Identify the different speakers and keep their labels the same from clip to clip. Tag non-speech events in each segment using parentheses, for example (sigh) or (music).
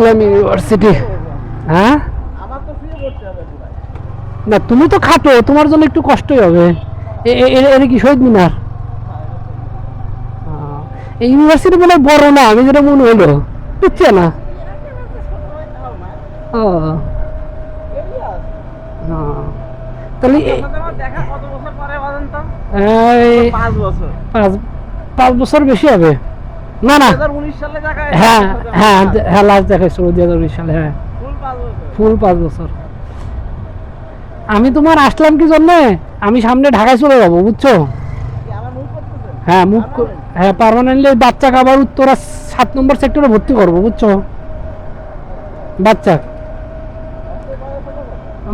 Speaker 1: ইসলাম university হ্যাঁ? না তুমি তো খাটো তোমার জন্য একটু কষ্টই হবে। এটা কি শহীদ মিনার? এই ইউনিভার্সিটি বলে বড় না আমি যেটা মনে হলো। বুঝছে না? ও। তাহলে
Speaker 2: পাঁচ বছর
Speaker 1: বেশি হবে। না না। হ্যাঁ হ্যাঁ হ্যাঁ লাস্ট দেখাইছিল দুই হাজার উনিশ সালে হ্যাঁ।
Speaker 2: ফুল পাঁচ বছর।
Speaker 1: আমি তোমার আসলাম কি জন্যে? আমি সামনে ঢাকায় চলে যাব বুঝছ? হ্যাঁ মুখ হ্যাঁ পারমানেন্টলি বাচ্চাকে আবার উত্তরা সাত নম্বর সেক্টরে ভর্তি করব বুঝছ? বাচ্চা।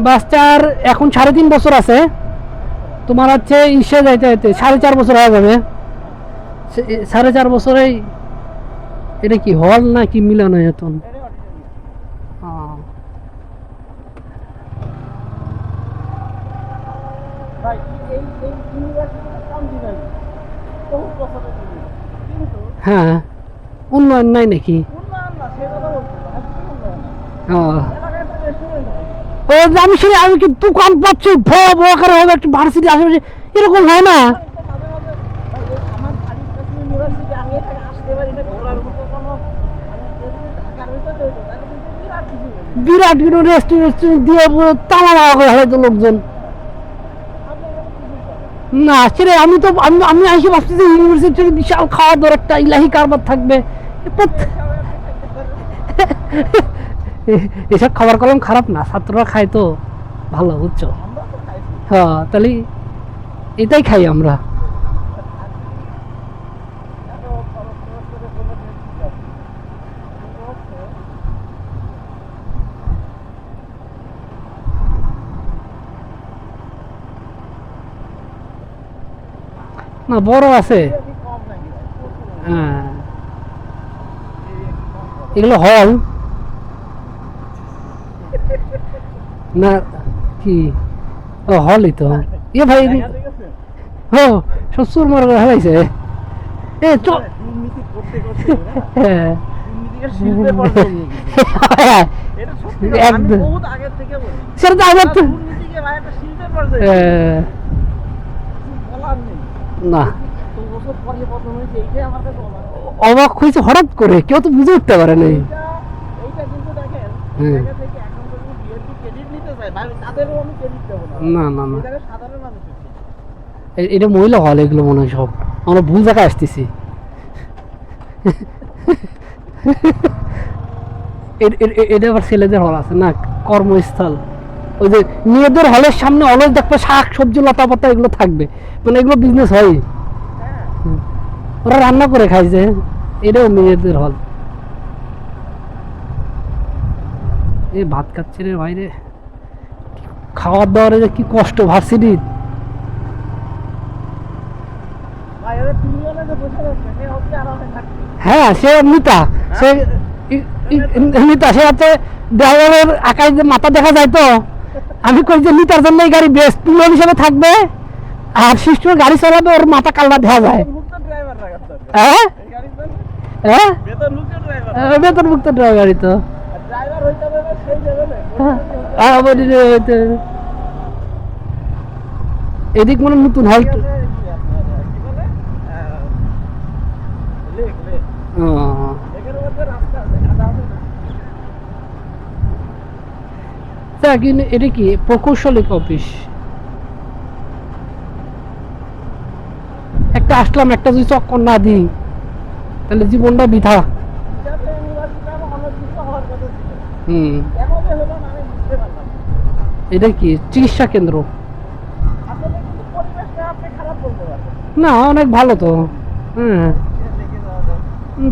Speaker 1: বাচ্চার এখন সাড়ে তিন বছর আছে। তোমার হচ্ছে ইসে যাইতে যাইতে সাড়ে চার বছর হয়ে যাবে। সাড়ে চার বছরেই এটা কি হল না কি মিলানো
Speaker 2: কিন্তু
Speaker 1: হ্যাঁ উন্নয়ন নাই নাকি? ও।
Speaker 2: হয়
Speaker 1: আমি শুনি আমি কি দোকান পাচ্ছি ভ ভ করে হবে একটা ভার্সিটি আশেপাশে এরকম হয় না
Speaker 2: তো মাঝে মাঝে ভাই, এই আমার বাড়ির কাছে ইউনিভার্সিটি আমি এখানে আসতে পারি না ঘোরার মতো কোনো মানে যদি ঢাকার ভিতরে হতো তাহলে কিন্তু বিরাট কিছু হতো।
Speaker 1: বিরাট বিরাট রেস্টুরেন্ট দিয়ে পুরো তালা মারা করে হয়তো লোকজন? না সেরে আমি তো, আমি আমি এসে ভাবছি যে ইউনিভার্সিটির বিশাল খাওয়া দাওয়ার একটা ইলাহি কারবার থাকবে। (laughs) এসব খাবার কলম খারাপ না, ছাত্ররা খায় তো। ভালো, বুঝছ? হ্যাঁ তাহলে এটাই খাই আমরা
Speaker 2: এত খরচ খরচ করে কোনো ঠিক আছে কিন্তু হচ্ছে
Speaker 1: না বড় আছে। হ্যাঁ। এগুলো হল। না কি? ও হলই তো। এ ভাই? ও শ্বশুর মার হেলাইছে। এ চ
Speaker 2: দুর্নীতি করতে করতে না,
Speaker 1: না।
Speaker 2: অবাক।
Speaker 1: হয়েছে হঠাৎ করে, কেউ তো বুঝে উঠতে পারে নাই।
Speaker 2: দেবো না।
Speaker 1: না না। এটা মহিলা হল, এগুলো মনে হয় সব। আমরা ভুল জায়গায় আসতেছি। এটা আবার ছেলেদের হল আছে না? কর্মস্থল। ওই যে মেয়েদের হলের সামনে অলস দেখবে শাক সবজি লতা পাতা এগুলো থাকবে। মানে এগুলো বিজনেস হয়। ওরা রান্না করে খায় যে এটাও মেয়েদের হল। এ ভাত খাচ্ছে রে বাইরে খাওয়ার দাওয়ার যে কি কষ্ট ভার্সিটি।
Speaker 2: ভাই।
Speaker 1: হ্যাঁ সে মিতা সে মিতা সে হচ্ছে ড্রাইভারের আকাশ যে মাথা দেখা যায় তো? আমি কই যে মিতার জন্য এই গাড়ি বেস্ট পিলন হিসেবে থাকবে? আর শিশুর গাড়ি চালাবে ওর মাথা কালনা দেখা যায়। হ্যাঁ? হ্যাঁ?
Speaker 2: বেতনমুক্ত driver।
Speaker 1: আহ, বেতনমুক্ত গাড়ি তো।
Speaker 2: আর driver হইতে হবে না, সেই যাবে না।
Speaker 1: হ্যাঁ, আহ, বলি রে, হইতে হবে। এদিক মানে নতুন হল
Speaker 2: কি আছে, কি আপনার, কি বলে? আহ, লেক, লেক। লেকের মধ্যে রাস্তা আছে, কাদা হবে না।
Speaker 1: এটা কি? প্রকৌশলিক অফিস। একটা আসলাম, একটা যদি চক্কর না দিই, তাহলে জীবনটা বৃথা। এটা কি? চিকিৎসা কেন্দ্র। না, অনেক ভালো তো। হ্যাঁ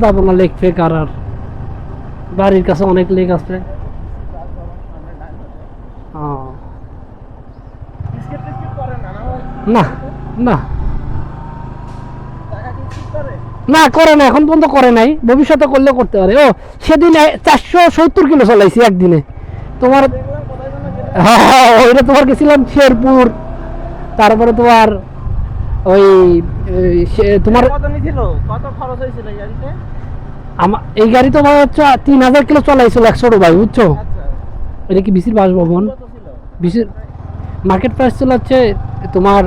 Speaker 1: যাব না, লেক ফেক আর। বাড়ির কাছে অনেক লেক আছে
Speaker 2: তার বাবার সামনে ডান হাতে।
Speaker 1: ও,
Speaker 2: বিস্কিট টিস্কিট করে না, না।
Speaker 1: না
Speaker 2: করে?
Speaker 1: না এখন পর্যন্ত করে নাই। ভবিষ্যতে করলে করতে পারে। ও সেদিন চারশো সত্তর কিলো চালাইছি একদিনে। তোমার। হ্যাঁ ওইটা তোমার গেছিলাম শেরপুর। তারপরে তোমার ওই তোমার? আমার এই গাড়ি তো আমার হচ্ছে তিন হাজার কিলো চলাইছিল একশো ভাই বুঝছ?
Speaker 2: আচ্ছা।
Speaker 1: এটা কি বিসির বাসভবন? বিসির মার্কেট প্রাইস ছিল হচ্ছে তোমার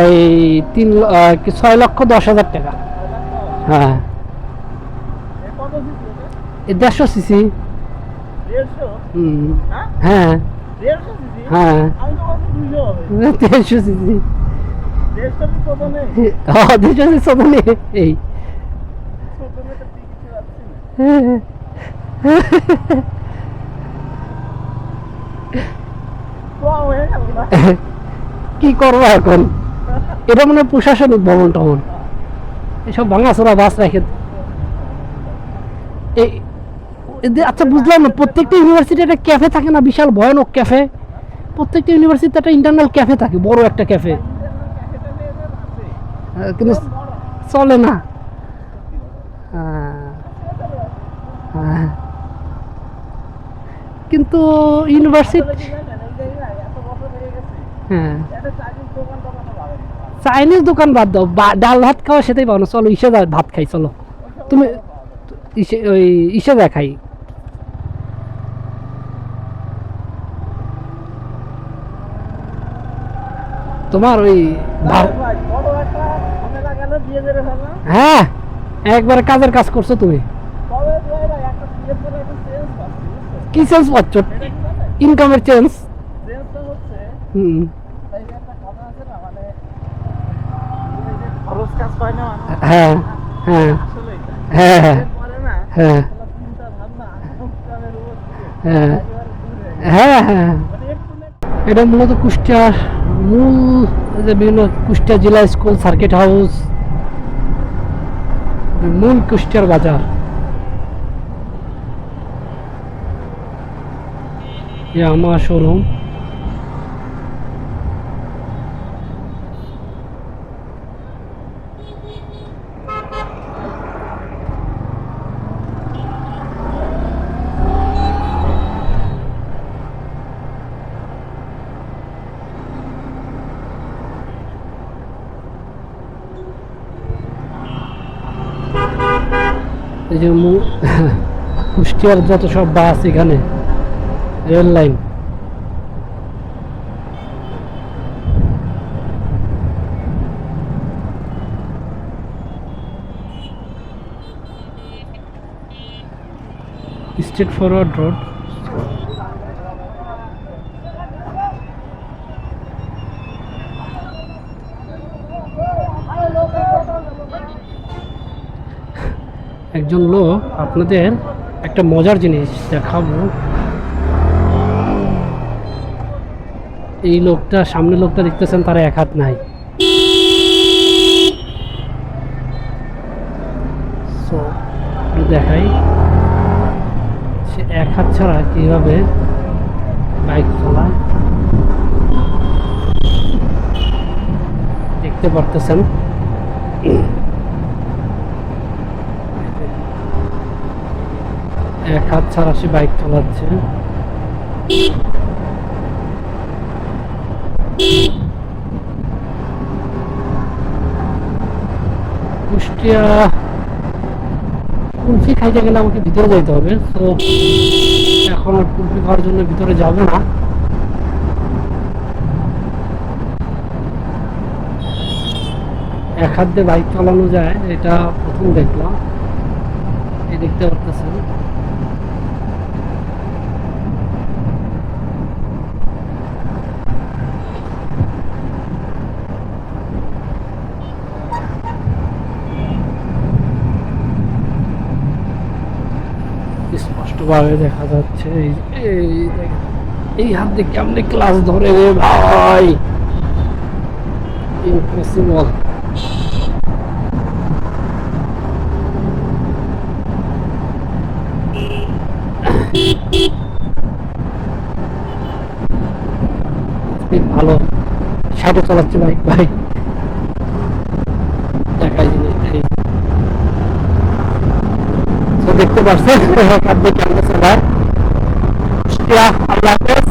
Speaker 1: এই তিন ছয় লক্ষ দশ হাজার টাকা। হ্যাঁ। দেড়শো সিসি।
Speaker 2: হ্যাঁ?
Speaker 1: হ্যাঁ।
Speaker 2: দেড়শো সিসি?
Speaker 1: হ্যাঁ। দেড়শো
Speaker 2: নেই?
Speaker 1: এই। (laughs)
Speaker 2: হয়ে (laughs)
Speaker 1: কি করব এখন? এটা মানে প্রশাসনিক ভবন টবন। এসব ভাঙাচোরা, বাস রেখে। আচ্ছা বুঝলাম না, প্রত্যেকটা ইউনিভার্সিটি একটা ক্যাফে থাকে না? বিশাল ভয়ানক ক্যাফে প্রত্যেকটা ইউনিভার্সিটিতে একটা ইন্টারনাল ক্যাফে থাকে, বড় একটা ক্যাফে কিন্তু চলে না। কিন্তু ইউনিভার্সিটি
Speaker 2: আসলে কি জানেন এই জায়গায় এত বছর হয়ে গেছে
Speaker 1: হ্যাঁ। চাইনিজ দোকান বাদ দাও ডাল ভাত খাওয়া সেটাই পাও না চলো ইসে যা ভাত খাই চলো তুমি ইসে ওই ইসে যা খাই তোমার ওই। হ্যাঁ একবার কাজের কাজ করছ তুমি? কি চেঞ্জ পাচ্ছ? ইনকামের চেঞ্জ হ্যাঁ হ্যাঁ। হ্যাঁ এটা মূলত কুষ্টিয়ার মূল যে বিভিন্ন কুষ্টিয়া জেলা স্কুল সার্কিট হাউস মূল কুষ্টিয়ার বাজার। আমার শোরুম এই যে কুষ্টিয়ার যত সব বাস এখানে rail line. Straight forward road. একজন লোক আপনাদের একটা মজার জিনিস দেখাবো। এই লোকটা সামনে লোকটা দেখতেছেন, তার এক হাত নাই। দেখাই। সে এক হাত ছাড়া কীভাবে বাইক চালায়? দেখতে পারতেছেন। এক হাত ছাড়া সে বাইক চালাচ্ছে। কুষ্টিয়া, কুলফি খাইতে গেলে আমাকে ভিতরে যেতে হবে, তো এখন আর কুলফি খাওয়ার জন্য ভিতরে যাব না। এক হাত দিয়ে বাইক চালানো যায়, এটা প্রথম দেখলাম। এই দেখতে পারতেছেন। স্পষ্টভাবে দেখা যাচ্ছে। এই এই হাত কেমনে ক্লাস ধরে রে ভাই? ইম্পসিবল ভালো। সাইডে চালাচ্ছে বাইক ভাই দেখাই জিনিসটাই তো দেখতে পাচ্ছেন হাত দিয়ে কেমন চালায় কুষ্টিয়া আল্লাহ হাফেজ